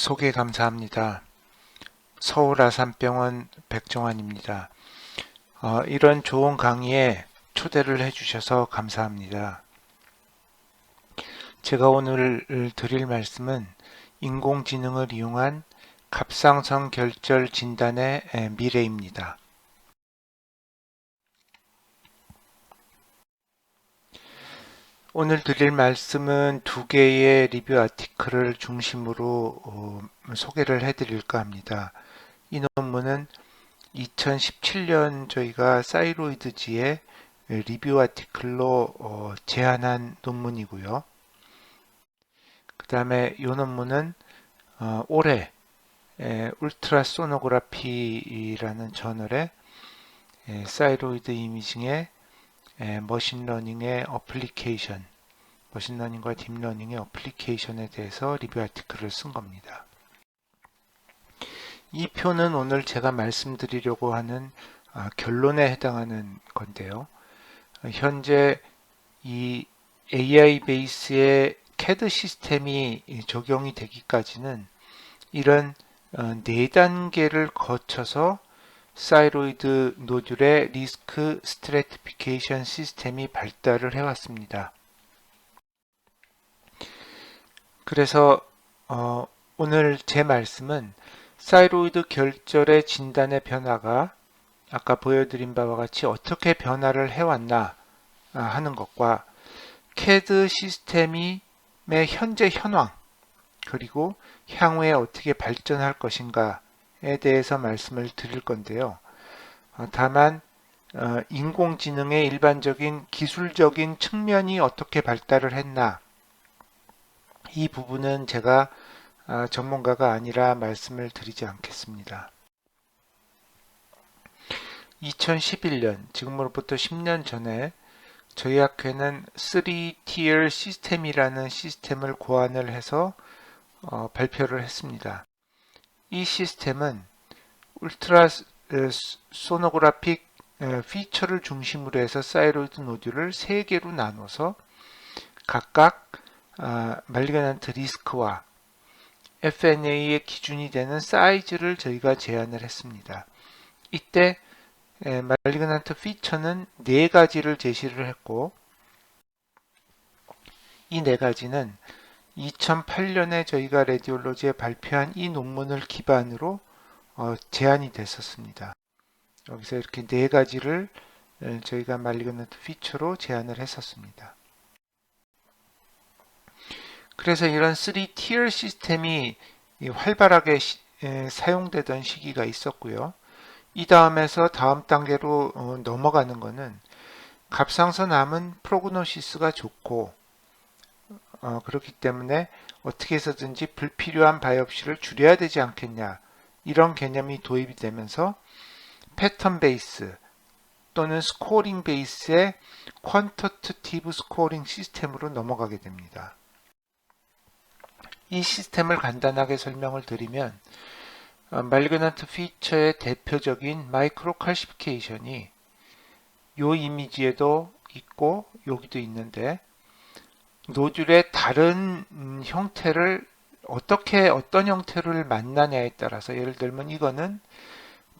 소개 감사합니다. 서울 아산병원 백종환입니다. 어, 이런 좋은 강의에 초대를 해주셔서 감사합니다. 제가 오늘 드릴 말씀은 인공지능을 이용한 갑상선 결절 진단의 미래입니다. 오늘 드릴 말씀은 두 개의 리뷰 아티클을 중심으로 어, 소개를 해드릴까 합니다. 이 논문은 2017년 저희가 사이로이드지의 리뷰 아티클로 어, 제안한 논문이고요. 그 다음에 이 논문은 어, 올해 에, 울트라소노그라피라는 저널에 에, 사이로이드 이미징의 에, 머신러닝의 어플리케이션, 머신러닝과 딥러닝의 어플리케이션에 대해서 리뷰 아티클을 쓴 겁니다. 이 표는 오늘 제가 말씀드리려고 하는 아, 결론에 해당하는 건데요. 현재 이 AI 베이스의 CAD 시스템이 적용이 되기까지는 이런 어, 네 단계를 거쳐서 사이로이드 노듈의 리스크 스트래티피케이션 시스템이 발달을 해왔습니다. 그래서 어, 오늘 제 말씀은 사이로이드 결절의 진단의 변화가 아까 보여드린 바와 같이 어떻게 변화를 해왔나 아, 하는 것과 CAD 시스템의 현재 현황 그리고 향후에 어떻게 발전할 것인가에 대해서 말씀을 드릴 건데요. 어, 다만 어, 인공지능의 일반적인 기술적인 측면이 어떻게 발달을 했나 이 부분은 제가 아, 전문가가 아니라 말씀을 드리지 않겠습니다. 2011년, 지금으로부터 10년 전에 저희 학회는 3tier 시스템이라는 시스템을 고안을 해서 어, 발표를 했습니다. 이 시스템은 울트라 소노그래픽 피처를 중심으로 해서 사이로이드 노듈을 3개로 나눠서 각각 아, 말리그난트 리스크와 FNA의 기준이 되는 사이즈를 저희가 제안을 했습니다. 이때 말리그난트 피처는 네 가지를 제시를 했고 이 네 가지는 2008년에 저희가 레디올로지에 발표한 이 논문을 기반으로 어, 제안이 됐었습니다. 여기서 이렇게 네 가지를 저희가 말리그난트 피처로 제안을 했었습니다. 그래서 이런 3tier 시스템이 활발하게 시, 에, 사용되던 시기가 있었고요. 이 다음에서 다음 단계로 어, 넘어가는 것은 갑상선 암은 프로그노시스가 좋고 어, 그렇기 때문에 어떻게 해서든지 불필요한 바이옵시를 줄여야 되지 않겠냐 이런 개념이 도입이 되면서 패턴 베이스 또는 스코어링 베이스의 퀀터티티브 스코어링 시스템으로 넘어가게 됩니다. 이 시스템을 간단하게 설명을 드리면 어, 말그난트 피처의 대표적인 마이크로 칼시피케이션이 이 이미지에도 있고 여기도 있는데 노즐의 다른 음, 형태를 어떻게 어떤 형태를 만나냐에 따라서 예를 들면 이거는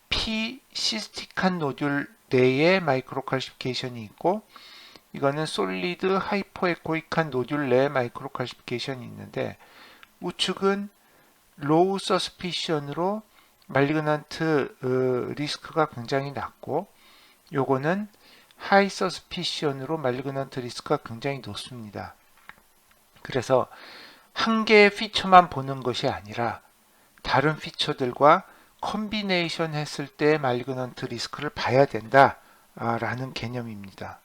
피시스틱한 노즐 내에 마이크로 칼시피케이션이 있고 이거는 솔리드 하이퍼에코익한 노즐 내에 마이크로 칼시피케이션이 있는데 우측은 로우 서스피션으로 말리그난트 어, 리스크가 굉장히 낮고 요거는 하이 서스피션으로 말리그난트 리스크가 굉장히 높습니다. 그래서 한 개의 피처만 보는 것이 아니라 다른 피처들과 컨비네이션 했을 때 말리그넌트 리스크를 봐야 된다라는 개념입니다.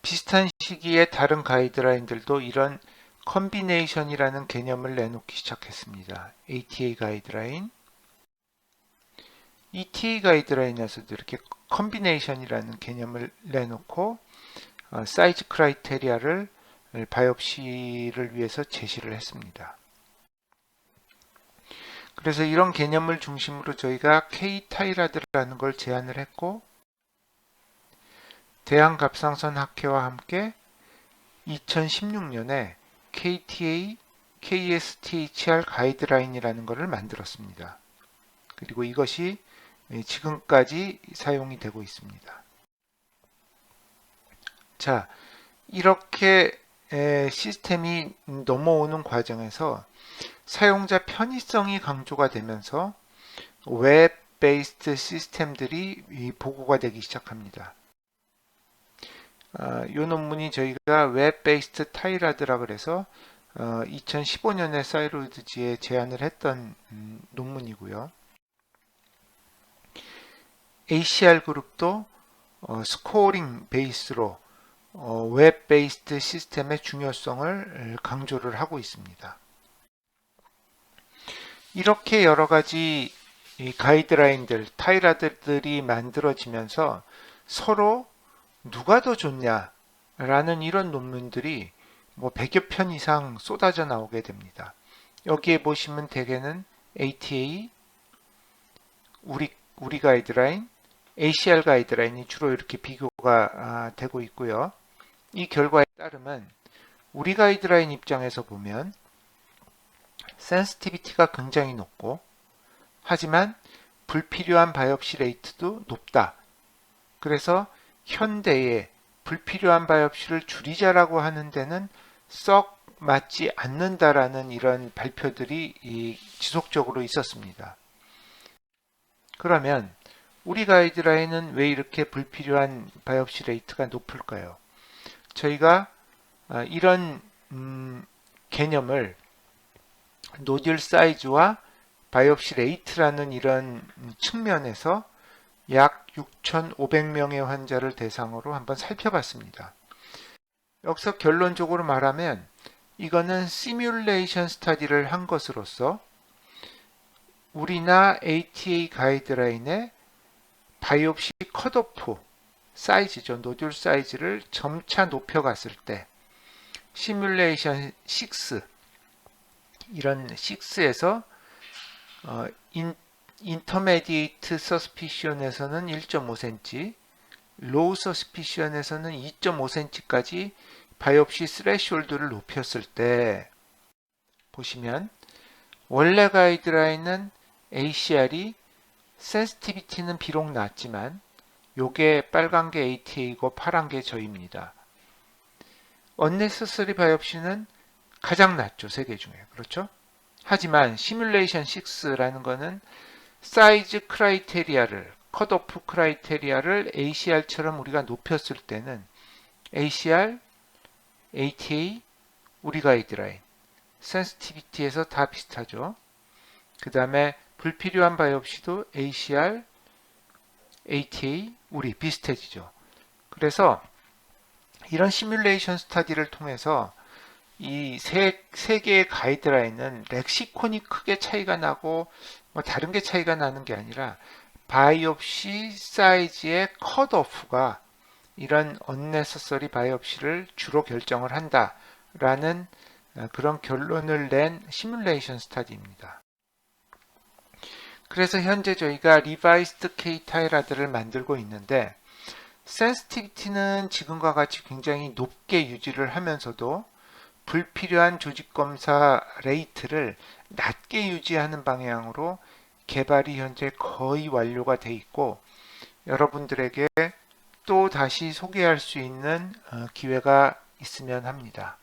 비슷한 시기에 다른 가이드라인들도 이런 컨비네이션이라는 개념을 내놓기 시작했습니다. ATA 가이드라인 ETA 가이드라인에서도 이렇게 컨비네이션이라는 개념을 내놓고 어, 사이즈 크라이테리아를 바이옵시를 위해서 제시를 했습니다. 그래서 이런 개념을 중심으로 저희가 K-타이라드라는 걸 제안을 했고 대한갑상선 학회와 함께 2016년에 KTA, KSTHR 가이드라인이라는 것을 만들었습니다. 그리고 이것이 지금까지 사용이 되고 있습니다. 자, 이렇게 시스템이 넘어오는 과정에서 사용자 편의성이 강조가 되면서 웹 베이스드 시스템들이 보고가 되기 시작합니다. 이 논문이 저희가 웹 베이스드 타이라드라 그래서 2015년에 사이로이드지에 제안을 했던 음, 논문이고요. ACR 그룹도 어, 스코어링 베이스로 어, 웹 베이스드 시스템의 중요성을 강조를 하고 있습니다. 이렇게 여러 가지 가이드라인들, 타이라드들이 만들어지면서 서로 누가 더 좋냐라는 이런 논문들이 뭐 100여 편 이상 쏟아져 나오게 됩니다. 여기에 보시면 대개는 ATA, 우리, 우리 가이드라인, ACR 가이드라인이 주로 이렇게 비교가 아, 되고 있고요. 이 결과에 따르면 우리 가이드라인 입장에서 보면 센스티비티가 굉장히 높고 하지만 불필요한 바이옵시 레이트도 높다. 그래서 현대에 불필요한 바이옵시를 줄이자라고 하는 데는 썩 맞지 않는다라는 이런 발표들이 지속적으로 있었습니다. 그러면 우리 가이드라인은 왜 이렇게 불필요한 바이옵시 레이트가 높을까요? 저희가 아, 이런 음, 개념을 노듈 사이즈와 바이옵시 레이트라는 이런 측면에서 약 6,500명의 환자를 대상으로 한번 살펴봤습니다. 여기서 결론적으로 말하면 이거는 시뮬레이션 스타디를 한 것으로서 우리나 ATA 가이드라인의 바이옵시 컷오프 사이즈죠. 노듈 사이즈를 점차 높여갔을 때 시뮬레이션 6 이런 6에서 어, 인, 인터메디에이트 서스피션에서는 1.5cm, 로우 서스피션에서는 2.5cm까지 바이옵시 스레시홀드를 높였을 때 보시면 원래 가이드라인은 ACR이 센스티비티는 비록 낮지만 요게 빨간 게 ATA이고 파란 게 저입니다. 언네서서리 바이옵시는 가장 낮죠. 세 개 중에. 그렇죠? 하지만 시뮬레이션 6라는 거는 사이즈 크라이테리아를 컷오프 크라이테리아를 ACR처럼 우리가 높였을 때는 ACR, ATA, 우리 가이드라인, 센스티비티에서 다 비슷하죠. 그 다음에 불필요한 바이옵시도 ACR, ATA, 우리 비슷해지죠. 그래서 이런 시뮬레이션 스타디를 통해서 이세 세 개의 가이드라인은 렉시콘이 크게 차이가 나고 뭐 다른 게 차이가 나는 게 아니라 바이옵시 사이즈의 컷오프가 이런 언네서서리 바이옵시를 주로 결정을 한다라는 어, 그런 결론을 낸 시뮬레이션 스타디입니다. 그래서 현재 저희가 리바이스드 K 타이라드를 만들고 있는데 센스티비티는 지금과 같이 굉장히 높게 유지를 하면서도 불필요한 조직 검사 레이트를 낮게 유지하는 방향으로 개발이 현재 거의 완료가 돼 있고 여러분들에게 또 다시 소개할 수 있는 어, 기회가 있으면 합니다.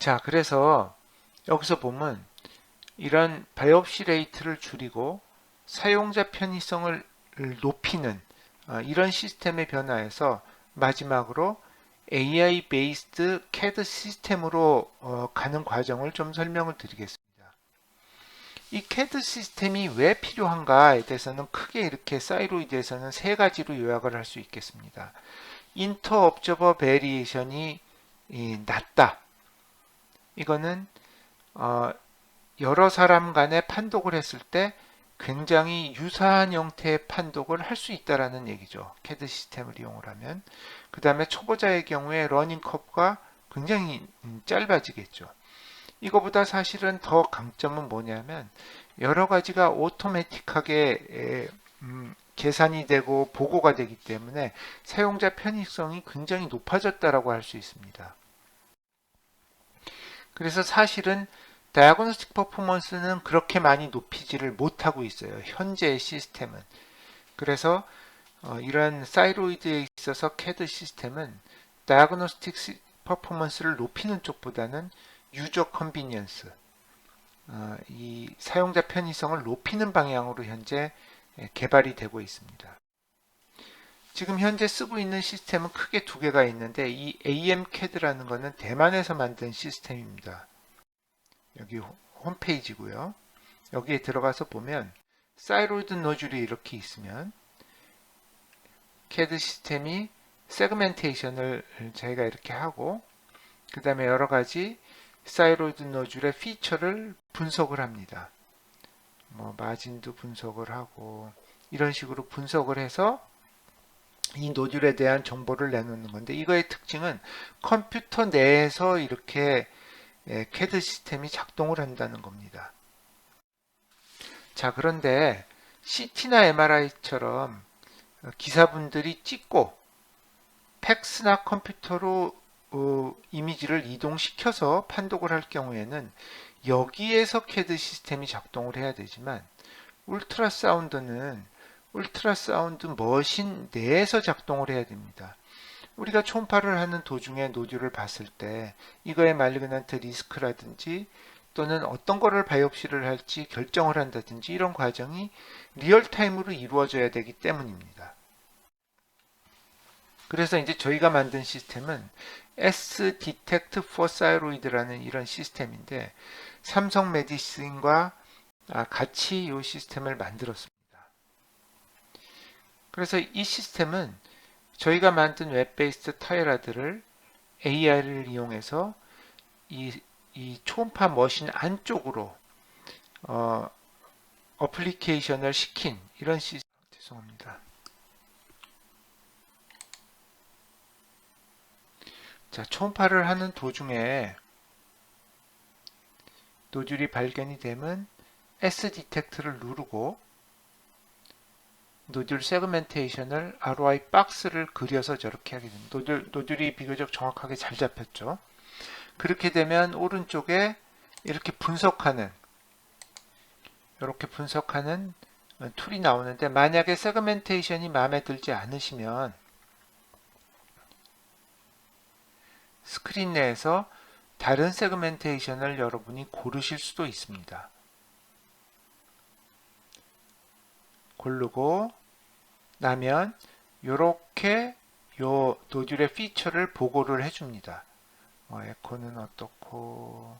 자, 그래서 여기서 보면 이런 바이옵시 레이트를 줄이고 사용자 편의성을 높이는 어, 이런 시스템의 변화에서 마지막으로 AI 베이스드 CAD 시스템으로 어, 가는 과정을 좀 설명을 드리겠습니다. 이 CAD 시스템이 왜 필요한가에 대해서는 크게 이렇게 사이로이드에서는 세 가지로 요약을 할 수 있겠습니다. 인터 업저버 베리에이션이 낮다. 이거는 어, 여러 사람 간에 판독을 했을 때 굉장히 유사한 형태의 판독을 할 수 있다라는 얘기죠. CAD 시스템을 이용을 하면. 그 다음에 초보자의 경우에 러닝 컵과 굉장히 음, 짧아지겠죠. 이거보다 사실은 더 강점은 뭐냐면 여러 가지가 오토매틱하게 음, 계산이 되고 보고가 되기 때문에 사용자 편의성이 굉장히 높아졌다라고 할 수 있습니다. 그래서 사실은 다이아그노스틱 퍼포먼스는 그렇게 많이 높이지를 못하고 있어요. 현재의 시스템은. 그래서 어, 이런 사이로이드에 있어서 CAD 시스템은 다이아그노스틱 퍼포먼스를 높이는 쪽보다는 유저 컨비니언스, 어, 이 사용자 편의성을 높이는 방향으로 현재 예, 개발이 되고 있습니다. 지금 현재 쓰고 있는 시스템은 크게 두 개가 있는데 이 AMCAD라는 것은 대만에서 만든 시스템입니다. 여기 홈페이지고요. 여기에 들어가서 보면 사이로이드 노즐이 이렇게 있으면 CAD 시스템이 세그멘테이션을 저희가 이렇게 하고 그 다음에 여러 가지 사이로이드 노즐의 피처를 분석을 합니다. 뭐 마진도 분석을 하고 이런 식으로 분석을 해서 이 노즐에 대한 정보를 내놓는 건데 이거의 특징은 컴퓨터 내에서 이렇게 예, CAD 시스템이 작동을 한다는 겁니다. 자 그런데 CT나 MRI처럼 기사분들이 찍고 팩스나 컴퓨터로 어, 이미지를 이동시켜서 판독을 할 경우에는 여기에서 CAD 시스템이 작동을 해야 되지만 울트라 사운드는 울트라 사운드 머신 내에서 작동을 해야 됩니다. 우리가 초음파를 하는 도중에 노즐을 봤을 때 이거의 말리그넌트 리스크라든지 또는 어떤 거를 바이옵시를 할지 결정을 한다든지 이런 과정이 리얼타임으로 이루어져야 되기 때문입니다. 그래서 이제 저희가 만든 시스템은 S Detect for Thyroid라는 이런 시스템인데 삼성 메디슨과 아, 같이 이 시스템을 만들었습니다. 그래서 이 시스템은 저희가 만든 웹베이스드 타이라들을 AI를 이용해서 이, 이 초음파 머신 안쪽으로 어, 어플리케이션을 시킨 이런 시스템 죄송합니다. 자, 초음파를 하는 도중에 노즐이 발견이 되면 S 디텍트를 누르고 노즐 세그멘테이션을 ROI 박스를 그려서 저렇게 하게 됩니다. 노즐, 노즐이 비교적 정확하게 잘 잡혔죠. 그렇게 되면 오른쪽에 이렇게 분석하는 이렇게 분석하는 툴이 나오는데 만약에 세그멘테이션이 마음에 들지 않으시면 스크린 내에서 다른 세그멘테이션을 여러분이 고르실 수도 있습니다. 고르고 나면 이렇게 요 노즐의 피처를 보고를 해줍니다. 어, 에코는 어떻고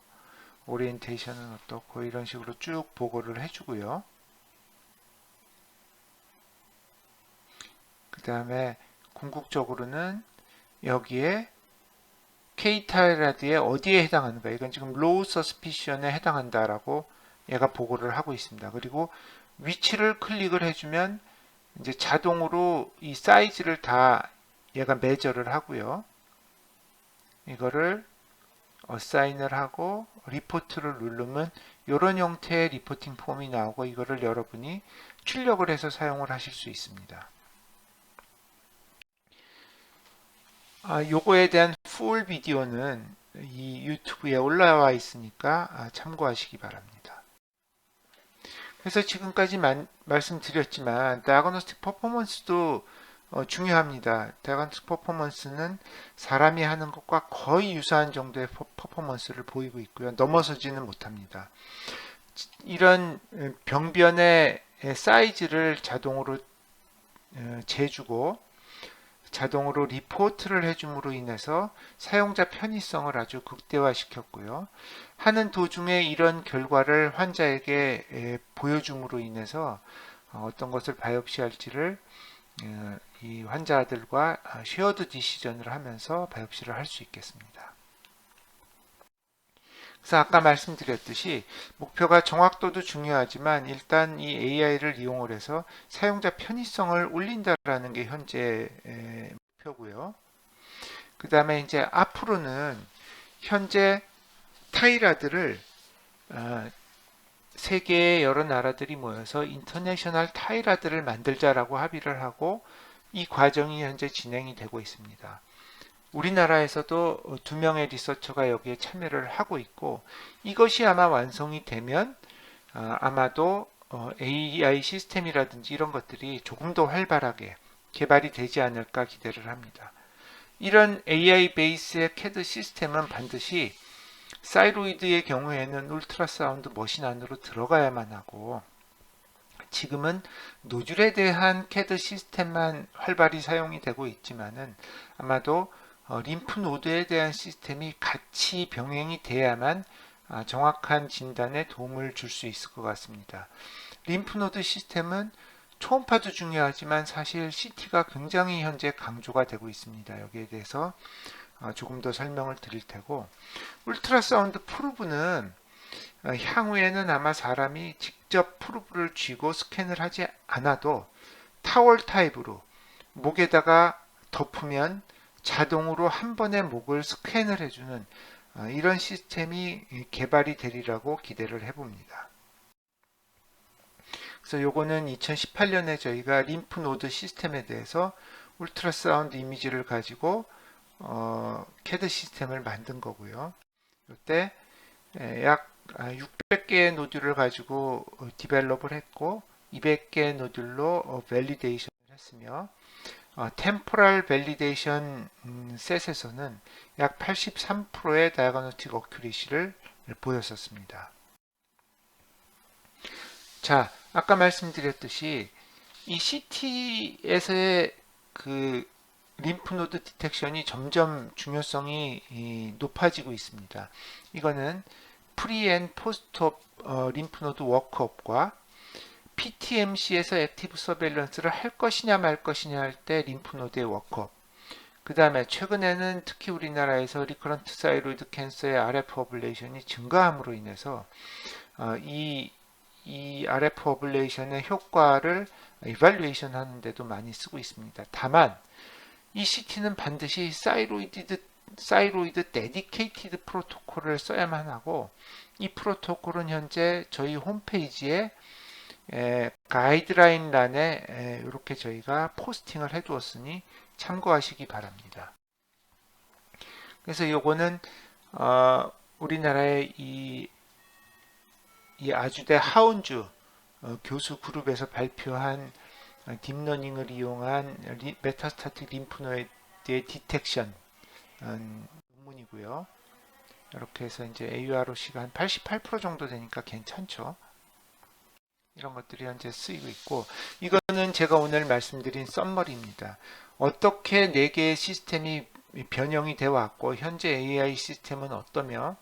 오리엔테이션은 어떻고 이런 식으로 쭉 보고를 해주고요. 그 다음에 궁극적으로는 여기에 K타일라드에 어디에 해당하는가 이건 지금 로우 서스피션에 해당한다라고 얘가 보고를 하고 있습니다. 그리고 위치를 클릭을 해주면 이제 자동으로 이 사이즈를 다 얘가 매저를 하고요. 이거를 어사인을 하고 리포트를 누르면 이런 형태의 리포팅 폼이 나오고 이거를 여러분이 출력을 해서 사용을 하실 수 있습니다. 아, 요거에 대한 풀 비디오는 이 유튜브에 올라와 있으니까 아, 참고하시기 바랍니다. 그래서 지금까지 만, 말씀드렸지만 다이아그노스틱 퍼포먼스도 어, 중요합니다. 다이아그노스틱 퍼포먼스는 사람이 하는 것과 거의 유사한 정도의 퍼포먼스를 보이고 있고요. 넘어서지는 못합니다. 이런 병변의 사이즈를 자동으로 어, 재주고 자동으로 리포트를 해줌으로 인해서 사용자 편의성을 아주 극대화시켰고요. 하는 도중에 이런 결과를 환자에게 보여줌으로 인해서 어, 어떤 것을 바이옵시할지를 어, 이 환자들과 쉐어드 디시전을 하면서 바이옵시를 할 수 있겠습니다. 그래서 아까 말씀드렸듯이 목표가 정확도도 중요하지만 일단 이 AI를 이용을 해서 사용자 편의성을 올린다라는 게 현재 목표고요. 그 다음에 이제 앞으로는 현재 타이라드를 어, 세계의 여러 나라들이 모여서 인터내셔널 타이라드를 만들자라고 합의를 하고 이 과정이 현재 진행이 되고 있습니다. 우리나라에서도 어, 두 명의 리서처가 여기에 참여를 하고 있고 이것이 아마 완성이 되면 아, 아마도 어, AI 시스템이라든지 이런 것들이 조금 더 활발하게 개발이 되지 않을까 기대를 합니다. 이런 AI 베이스의 CAD 시스템은 반드시 사이로이드의 경우에는 울트라사운드 머신 안으로 들어가야만 하고 지금은 노즐에 대한 CAD 시스템만 활발히 사용이 되고 있지만은 아마도 어, 림프 노드에 대한 시스템이 같이 병행이 돼야만 아, 정확한 진단에 도움을 줄 수 있을 것 같습니다. 림프 노드 시스템은 초음파도 중요하지만 사실 CT가 굉장히 현재 강조가 되고 있습니다. 여기에 대해서 어, 조금 더 설명을 드릴 테고 울트라사운드 프루브는 어, 향후에는 아마 사람이 직접 프루브를 쥐고 스캔을 하지 않아도 타월 타입으로 목에다가 덮으면 자동으로 한 번에 목을 스캔을 해주는 어, 이런 시스템이 개발이 되리라고 기대를 해봅니다. 그래서 요거는 2018년에 저희가 림프 노드 시스템에 대해서 울트라사운드 이미지를 가지고 어, 캐드 시스템을 만든 거고요. 이때 약 600개의 아, 노듈을 가지고 어, 디벨롭을 했고 200개의 노듈로 어, 밸리데이션을 했으며 템포럴 밸리데이션 셋에서는 약 83%의 다이아그노틱 어큐리시를 보였었습니다. 자, 아까 말씀드렸듯이 이 CT에서의 그 림프노드 디텍션이 점점 중요성이 높아지고 있습니다. 이거는 프리 앤 포스트업 어, 림프노드 워크업과 PTMC에서 액티브 서베일런스를 할 것이냐 말 것이냐 할 때 림프노드의 워크업 그 다음에 최근에는 특히 우리나라에서 리커런트 사이로이드 캔서의 RF 어블레이션이 증가함으로 인해서 어, 이, 이 RF 어블레이션의 효과를 이발루에이션 하는데도 많이 쓰고 있습니다. 다만 이 CT는 반드시 사이로이드 사이로이드 데디케이티드 프로토콜을 써야만 하고 이 프로토콜은 현재 저희 홈페이지에 에, 가이드라인 란에 에, 이렇게 저희가 포스팅을 해 두었으니 참고하시기 바랍니다. 그래서 요거는 어, 우리나라의 이, 이 아주대 하운주 어, 교수 그룹에서 발표한 딥러닝을 이용한 리, 메타스타틱 림프노이드의 디텍션 음, 논문이고요. 이렇게 해서 이제 AUROC가 한 88% 정도 되니까 괜찮죠. 이런 것들이 현재 쓰이고 있고 이거는 제가 오늘 말씀드린 썸머리입니다. 어떻게 4개의 시스템이 변형이 되어 왔고 현재 AI 시스템은 어떠며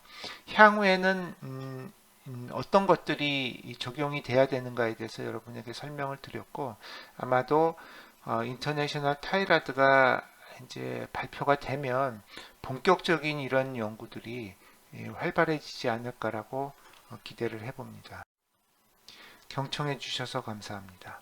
향후에는 음, 음, 어떤 것들이 적용이 돼야 되는가에 대해서 여러분에게 설명을 드렸고 아마도 어, 인터내셔널 타이라드가 이제 발표가 되면 본격적인 이런 연구들이 예, 활발해지지 않을까라고 어, 기대를 해봅니다. 경청해 주셔서 감사합니다.